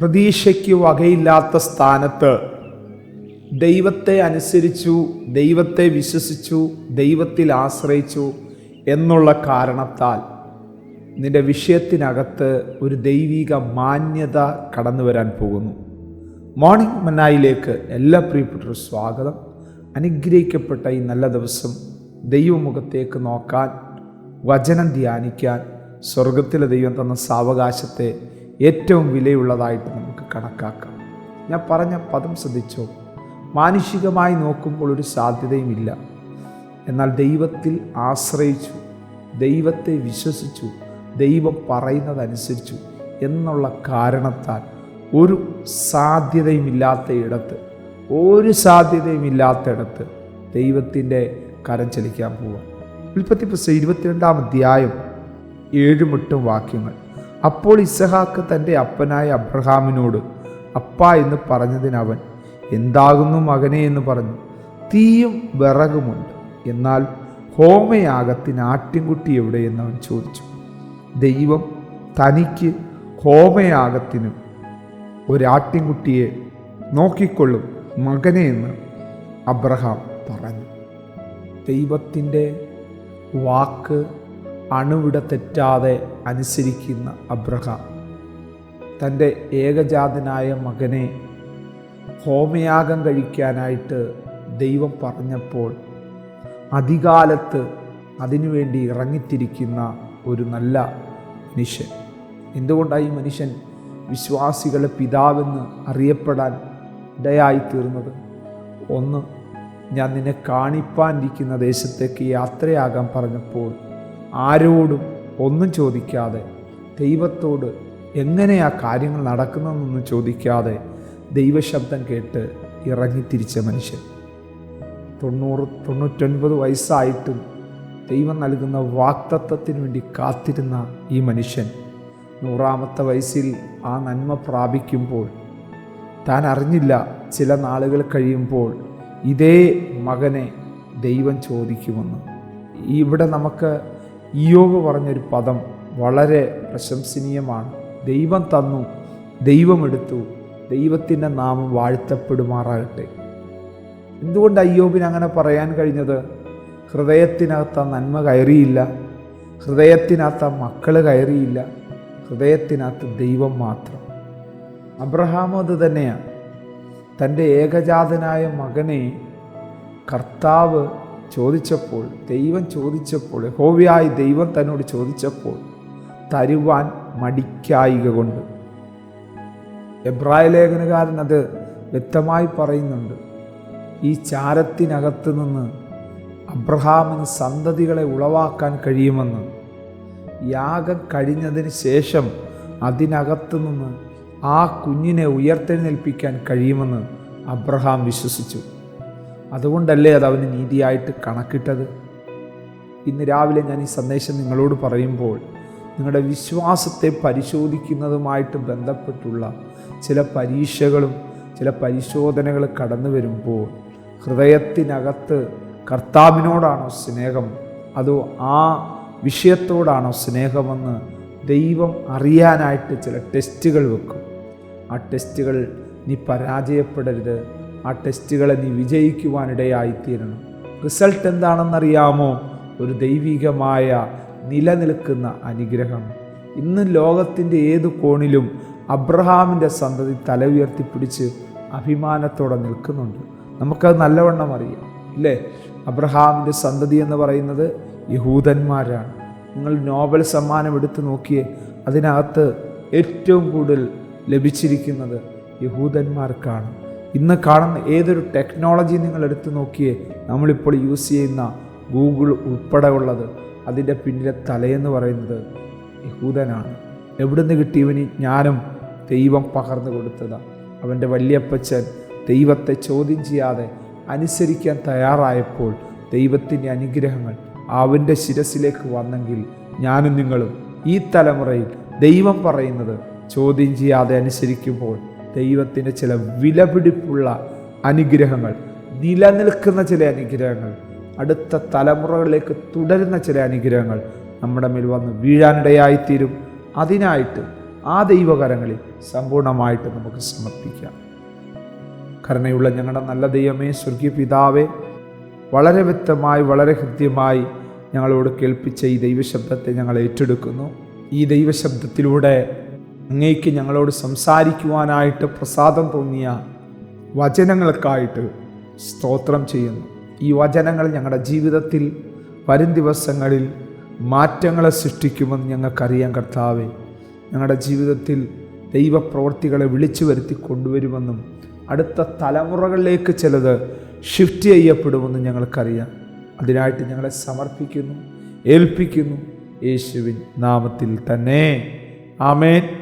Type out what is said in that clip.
പ്രതീക്ഷയ്ക്ക് വകയില്ലാത്ത സ്ഥാനത്ത് ദൈവത്തെ അനുസരിച്ചു ദൈവത്തെ വിശ്വസിച്ചു ദൈവത്തിൽ ആശ്രയിച്ചു എന്നുള്ള കാരണത്താൽ നിന്റെ വിഷയത്തിനകത്ത് ഒരു ദൈവിക മാന്യത കടന്നു വരാൻ പോകുന്നു. മോർണിംഗ് മന്നായിലേക്ക് എല്ലാ പ്രിയപ്പെട്ടവരും സ്വാഗതം. അനുഗ്രഹിക്കപ്പെട്ട ഈ നല്ല ദിവസം ദൈവമുഖത്തേക്ക് നോക്കാൻ വചനം ധ്യാനിക്കാൻ സ്വർഗത്തിലെ ദൈവം തന്ന സാവകാശത്തെ ഏറ്റവും വിലയുള്ളതായിട്ട് നമുക്ക് കണക്കാക്കാം. ഞാൻ പറഞ്ഞ പദം ശ്രദ്ധിച്ചോ? മാനുഷികമായി നോക്കുമ്പോൾ ഒരു സാധ്യതയുമില്ല. എന്നാൽ ദൈവത്തിൽ ആശ്രയിച്ചു ദൈവത്തെ വിശ്വസിച്ചു ദൈവം പറയുന്നതനുസരിച്ചു എന്നുള്ള കാരണത്താൽ ഒരു സാധ്യതയുമില്ലാത്ത ഇടത്ത് ഒരു സാധ്യതയുമില്ലാത്ത ഇടത്ത് ദൈവത്തിന്റെ കരം ചലിക്കാൻ പോവുക ഉൽപ്പത്തി പുസ്തകം ഇരുപത്തിരണ്ടാം അധ്യായം ഏഴുമെട്ടും വാക്യങ്ങൾ. അപ്പോൾ ഇസഹാക്ക് തന്റെ അപ്പനായ അബ്രഹാമിനോട് അപ്പ എന്ന് പറഞ്ഞതിനവൻ എന്താകുന്നു മകനെ എന്ന് പറഞ്ഞു തീയും വിറകുമുണ്ട്. എന്നാൽ ഹോമയാഗത്തിന് ആട്ടിൻകുട്ടി എവിടെയെന്ന് അവൻ ചോദിച്ചു. ദൈവം തനിക്ക് ഹോമയാഗത്തിനും ഒരാട്ടിൻകുട്ടിയെ നോക്കിക്കൊള്ളും മകനെ എന്ന് അബ്രഹാം പറഞ്ഞു. ദൈവത്തിന്റെ വാക്ക് അണുവിട തെറ്റാതെ അനുസരിക്കുന്ന അബ്രഹാം. തന്റെ ഏകജാതനായ മകനെ ഹോമയാഗം കഴിക്കാനായിട്ട് ദൈവം പറഞ്ഞപ്പോൾ അധികാലത്ത് അതിനുവേണ്ടി ഇറങ്ങിത്തിരിക്കുന്ന ഒരു നല്ല മനുഷ്യൻ. എന്തുകൊണ്ടാണ് ഈ മനുഷ്യൻ വിശ്വാസികളെ പിതാവെന്ന് അറിയപ്പെടാൻ ഇടയായിത്തീർന്നത്? ഒന്ന് ഞാൻ നിന്നെ കാണിപ്പാനിരിക്കുന്ന ദേശത്തേക്ക് യാത്രയാകാൻ പറഞ്ഞപ്പോൾ ആരോടും ഒന്നും ചോദിക്കാതെ ദൈവത്തോട് എങ്ങനെയാ കാര്യങ്ങൾ നടക്കുന്നതെന്നൊന്നും ചോദിക്കാതെ ദൈവശബ്ദം കേട്ട് ഇറങ്ങിത്തിരിച്ച മനുഷ്യൻ. തൊണ്ണൂറ് തൊണ്ണൂറ്റൊൻപത് വയസ്സായിട്ടും ദൈവം നൽകുന്ന വാക്തത്വത്തിന് വേണ്ടി കാത്തിരുന്ന ഈ മനുഷ്യൻ നൂറാമത്തെ വയസ്സിൽ ആ നന്മ പ്രാപിക്കുമ്പോൾ താൻ അറിഞ്ഞില്ല ചില നാളുകൾ കഴിയുമ്പോൾ ഇതേ മകനെ ദൈവം ചോദിക്കുമെന്ന്. ഇവിടെ നമുക്ക് ഇയോബ് പറഞ്ഞൊരു പദം വളരെ പ്രശംസനീയമാണ്. ദൈവം തന്നു ദൈവമെടുത്തു ദൈവത്തിന്റെ നാമം വാഴ്ത്തപ്പെടുമാറാകട്ടെ. എന്തുകൊണ്ട് അയ്യോബിന് അങ്ങനെ പറയാൻ കഴിഞ്ഞത്? ഹൃദയത്തിനകത്ത് നന്മ കയറിയില്ല ഹൃദയത്തിനകത്ത് മക്കൾ കയറിയില്ല ഹൃദയത്തിനകത്ത് ദൈവം മാത്രം. അബ്രഹാമും അത് തന്നെയാണ് തന്റെ ഏകജാതനായ മകനെ കർത്താവ് ചോദിച്ചപ്പോൾ ദൈവം ചോദിച്ചപ്പോൾ ഹോവിയായി ദൈവം തന്നോട് ചോദിച്ചപ്പോൾ തരുവാൻ മടിക്കായിക കൊണ്ട്. എബ്രായ ലേഖനകാരൻ അത് വ്യക്തമായി പറയുന്നുണ്ട്. ഈ ചാരത്തിനകത്ത് നിന്ന് അബ്രഹാമിന് സന്തതികളെ ഉളവാക്കാൻ കഴിയുമെന്ന്. യാഗം കഴിഞ്ഞതിന് ശേഷം അതിനകത്ത് നിന്ന് ആ കുഞ്ഞിനെ ഉയർത്തെഴുന്നേൽപ്പിക്കാൻ കഴിയുമെന്ന് അബ്രഹാം വിശ്വസിച്ചു. അതുകൊണ്ടല്ലേ അത് അവന് നീതിയായിട്ട് കണക്കിട്ടത്? ഇന്ന് രാവിലെ ഞാൻ ഈ സന്ദേശം നിങ്ങളോട് പറയുമ്പോൾ നിങ്ങളുടെ വിശ്വാസത്തെ പരിശോധിക്കുന്നതുമായിട്ട് ബന്ധപ്പെട്ടുള്ള ചില പരീക്ഷകളും ചില പരിശോധനകൾ കടന്നു വരുമ്പോൾ ഹൃദയത്തിനകത്ത് കർത്താവിനോടാണോ സ്നേഹം? അതോ ആ വിഷയത്തോടാണോ സ്നേഹമെന്ന് ദൈവം അറിയാനായിട്ട് ചില ടെസ്റ്റുകൾ വെക്കും. ആ ടെസ്റ്റുകൾ നീ പരാജയപ്പെടരുത്. ആ ടെസ്റ്റുകളെ നീ വിജയിക്കുവാനിടയായിത്തീരണം. റിസൾട്ട് എന്താണെന്നറിയാമോ? ഒരു ദൈവികമായ നിലനിൽക്കുന്ന അനുഗ്രഹം. ഇന്ന് ലോകത്തിന്റെ ഏത് കോണിലും അബ്രഹാമിന്റെ സന്തതി തല ഉയർത്തിപ്പിടിച്ച് അഭിമാനത്തോടെ നിൽക്കുന്നുണ്ട്. നമുക്കത് നല്ലവണ്ണം അറിയാം ഇല്ലേ? അബ്രഹാമിന്റെ സന്തതി എന്ന് പറയുന്നത് യഹൂദന്മാരാണ്. നിങ്ങൾ നോബൽ സമ്മാനം എടുത്തു നോക്കിയേ അതിനകത്ത് ഏറ്റവും കൂടുതൽ ലഭിച്ചിരിക്കുന്നത് യഹൂദന്മാർക്കാണ്. ഇന്ന് കാണുന്ന ഏതൊരു ടെക്നോളജി നിങ്ങൾ എടുത്തു നോക്കിയേ നമ്മളിപ്പോൾ യൂസ് ചെയ്യുന്ന ഗൂഗിൾ ഉൾപ്പെടെ ഉള്ളത് അതിന്റെ പിന്നിലെ തലയെന്ന് പറയുന്നത് യഹൂദനാണ്. എവിടുന്ന് കിട്ടിയവന് ജ്ഞാനം ദൈവം പകർന്നു കൊടുത്തതാണ് അവന്റെ വല്യപ്പച്ചൻ ദൈവത്തെ ചോദ്യം ചെയ്യാതെ അനുസരിക്കാൻ തയ്യാറായപ്പോൾ ദൈവത്തിന്റെ അനുഗ്രഹങ്ങൾ അവന്റെ ശിരസിലേക്ക് വന്നെങ്കിൽ ഞാനും നിങ്ങളും ഈ തലമുറയിൽ ദൈവം പറയുന്നത് ചോദ്യം ചെയ്യാതെ അനുസരിക്കുമ്പോൾ ദൈവത്തിന്റെ ചില വിലപിടിപ്പുള്ള അനുഗ്രഹങ്ങൾ നിലനിൽക്കുന്ന ചില അനുഗ്രഹങ്ങൾ അടുത്ത തലമുറകളിലേക്ക് തുടരുന്ന ചില അനുഗ്രഹങ്ങൾ നമ്മുടെ മേൽ വന്ന് വീഴാനിടയായിത്തീരും. അതിനായിട്ട് ആ ദൈവകരങ്ങളിൽ സമ്പൂർണമായിട്ട് നമുക്ക് സമർപ്പിക്കാം. കരുണയുള്ള ഞങ്ങളുടെ നല്ല ദൈവമേ സ്വർഗീയ പിതാവേ വളരെ വ്യക്തമായി വളരെ ഹൃദ്യമായി ഞങ്ങളോട് കേൾപ്പിച്ച ഈ ദൈവശബ്ദത്തെ ഞങ്ങൾ ഏറ്റെടുക്കുന്നു. ഈ ദൈവശബ്ദത്തിലൂടെ അങ്ങേക്ക് ഞങ്ങളോട് സംസാരിക്കുവാനായിട്ട് പ്രസാദം തോന്നിയ വചനങ്ങൾക്കായിട്ട് സ്തോത്രം ചെയ്യുന്നു. ഈ വചനങ്ങൾ ഞങ്ങളുടെ ജീവിതത്തിൽ വരും ദിവസങ്ങളിൽ മാറ്റങ്ങളെ സൃഷ്ടിക്കുമെന്ന് ഞങ്ങൾക്കറിയാം കർത്താവെ. ഞങ്ങളുടെ ജീവിതത്തിൽ ദൈവപ്രവർത്തികളെ വിളിച്ചു വരുത്തി കൊണ്ടുവരുമെന്നും അടുത്ത തലമുറകളിലേക്ക് ചിലത് ഷിഫ്റ്റ് ചെയ്യപ്പെടുമെന്ന് ഞങ്ങൾക്കറിയാം. അതിനായിട്ട് ഞങ്ങളെ സമർപ്പിക്കുന്നു ഏൽപ്പിക്കുന്നു. യേശുവിൻ നാമത്തിൽ തന്നെ. ആമേൻ.